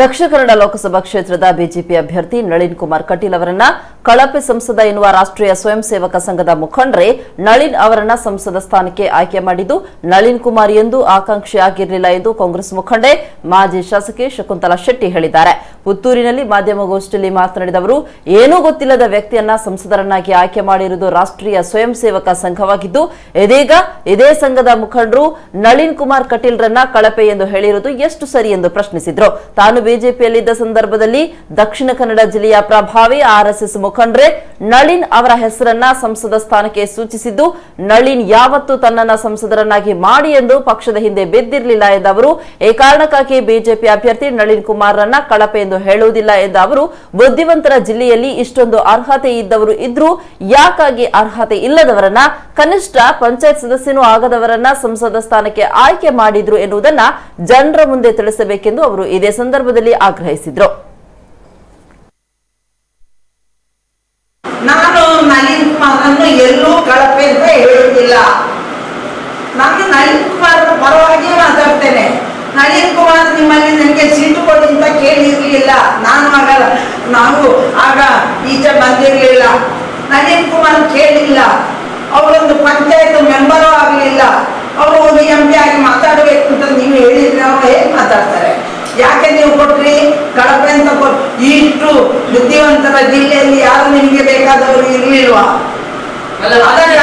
ದಕ್ಷಿಣ ಕನ್ನಡ ಲೋಕಸಭಾ ಕ್ಷೇತ್ರದ ಬಿಜೆಪಿ ಅಭ್ಯರ್ಥಿ ನಳಿನ್ ಕುಮಾರ್ ಕಟೀಲ್ ಅವರನ್ನ ಕಳಪೆ ಸಂಸದ ಎನ್ನುವ ರಾಷ್ಟ್ರೀಯ ಸ್ವಯಂ ಸೇವಕ ಸಂಘದ ಮುಖಂಡರೇ ನಳಿನ್ ಅವರನ್ನ ಸಂಸದ ಸ್ಥಾನಕ್ಕೆ ಆಯ್ಕೆ ಮಾಡಿದ್ದು ನಳಿನ್ ಕುಮಾರ್ ಎಂದು ಆಕಾಂಕ್ಷಿಯಾಗಿರಲಿಲ್ಲ ಎಂದು ಕಾಂಗ್ರೆಸ್ ಮುಖಂಡೆ ಮಾಜಿ ಶಾಸಕಿ ಶಕುಂತಲಾ ಶೆಟ್ಟಿ ಹೇಳಿದ್ದಾರೆ. ಪುತ್ತೂರಿನಲ್ಲಿ ಮಾಧ್ಯಮಗೋಷ್ಠಿಯಲ್ಲಿ ಮಾತನಾಡಿದ ಅವರು, ಏನೂ ಗೊತ್ತಿಲ್ಲದ ವ್ಯಕ್ತಿಯನ್ನ ಸಂಸದರನ್ನಾಗಿ ಆಯ್ಕೆ ಮಾಡಿರುವುದು ರಾಷ್ಟ್ರೀಯ ಸ್ವಯಂ ಸೇವಕ ಸಂಘವಾಗಿದ್ದು, ಇದೀಗ ಇದೇ ಸಂಘದ ಮುಖಂಡರು ನಳಿನ್ ಕುಮಾರ್ ಕಟೀಲ್ರನ್ನ ಕಳಪೆ ಎಂದು ಹೇಳಿರುವುದು ಎಷ್ಟು ಸರಿ ಎಂದು ಪ್ರಶ್ನಿಸಿದ್ರು. ತಾನು ಬಿಜೆಪಿಯಲ್ಲಿದ್ದ ಸಂದರ್ಭದಲ್ಲಿ ದಕ್ಷಿಣ ಕನ್ನಡ ಜಿಲ್ಲೆಯ ಪ್ರಭಾವಿ ಆರ್ಎಸ್ಎಸ್ ಮುಖಂಡರೇ ನಳಿನ್ ಅವರ ಹೆಸರನ್ನ ಸಂಸದ ಸ್ಥಾನಕ್ಕೆ ಸೂಚಿಸಿದ್ದು, ನಳಿನ್ ಯಾವತ್ತೂ ತನ್ನನ್ನ ಸಂಸದರನ್ನಾಗಿ ಮಾಡಿ ಎಂದು ಪಕ್ಷದ ಹಿಂದೆ ಬಿದ್ದಿರಲಿಲ್ಲ ಎಂದ ಅವರು ಈ ಕಾರಣಕ್ಕಾಗಿ ಬಿಜೆಪಿ ಅಭ್ಯರ್ಥಿ ನಳಿನ್ ಕುಮಾರ್ರನ್ನ ಕಳಪೆ ಎಂದು ಹೇಳುವುದಿಲ್ಲ ಎಂದ ಅವರು, ಬುದ್ಧಿವಂತರ ಜಿಲ್ಲೆಯಲ್ಲಿ ಇಷ್ಟೊಂದು ಅರ್ಹತೆ ಇದ್ದವರು ಇದ್ರೂ ಯಾಕಾಗಿ ಅರ್ಹತೆ ಇಲ್ಲದವರನ್ನ, ಕನಿಷ್ಠ ಪಂಚಾಯತ್ ಸದಸ್ಯನೂ ಆಗದವರನ್ನ ಸಂಸದ ಸ್ಥಾನಕ್ಕೆ ಆಯ್ಕೆ ಮಾಡಿದ್ರು ಎನ್ನುವುದನ್ನ ಜನರ ಮುಂದೆ ತಿಳಿಸಬೇಕೆಂದು ಅವರು ಇದೇ ಸಂದರ್ಭದಲ್ಲಿ ಆಗ್ರಹಿಸಿದ್ರು. ನಾನು ಕುಮಾರನ್ನು ಎಲ್ಲೂ ಕಳಪೆ ಅಂತ ಹೇಳುವುದಿಲ್ಲ. ನಾನು ನಳಿನ್ ಕುಮಾರ್ ಪರವಾಗಿ ನಳಿನ್ ಕುಮಾರ್ ನಿಮ್ಮಲ್ಲಿ ನನಗೆ ಸೀಟು ಕೊಡಿ ಅಂತ ಕೇಳಿರ್ಲಿಲ್ಲ. ನಾನು ಆಗ ನಾವು ಆಗ ಈಚೆ ಬಂದಿರಲಿಲ್ಲ. ನಳಿನ್ ಕುಮಾರ್ ಕೇಳಿಲ್ಲ. ಅವರೊಂದು ಪಂಚಾಯತ್ ಮೆಂಬರು ಆಗಲಿಲ್ಲ. ಅವರು ಒಂದು ಎಂ ಪಿ ಆಗಿ ಮಾತಾಡಬೇಕು ಅಂತ ನೀವು ಹೇಳಿದ್ರೆ ಅವ್ರು ಹೇಗೆ ಮಾತಾಡ್ತಾರೆ? ಯಾಕೆ ನೀವು ಕೊಟ್ರಿ? ಕಳಪೆ ಅಂತ ಕೊಟ್, ಇಷ್ಟು ಬುದ್ಧಿವಂತರ ಜಿಲ್ಲೆಯಲ್ಲಿ ಯಾರು ನಿಮಗೆ ಬೇಕಾದವರು ಇರಲಿಲ್ವಾ? ಅದಕ್ಕಾಗಿ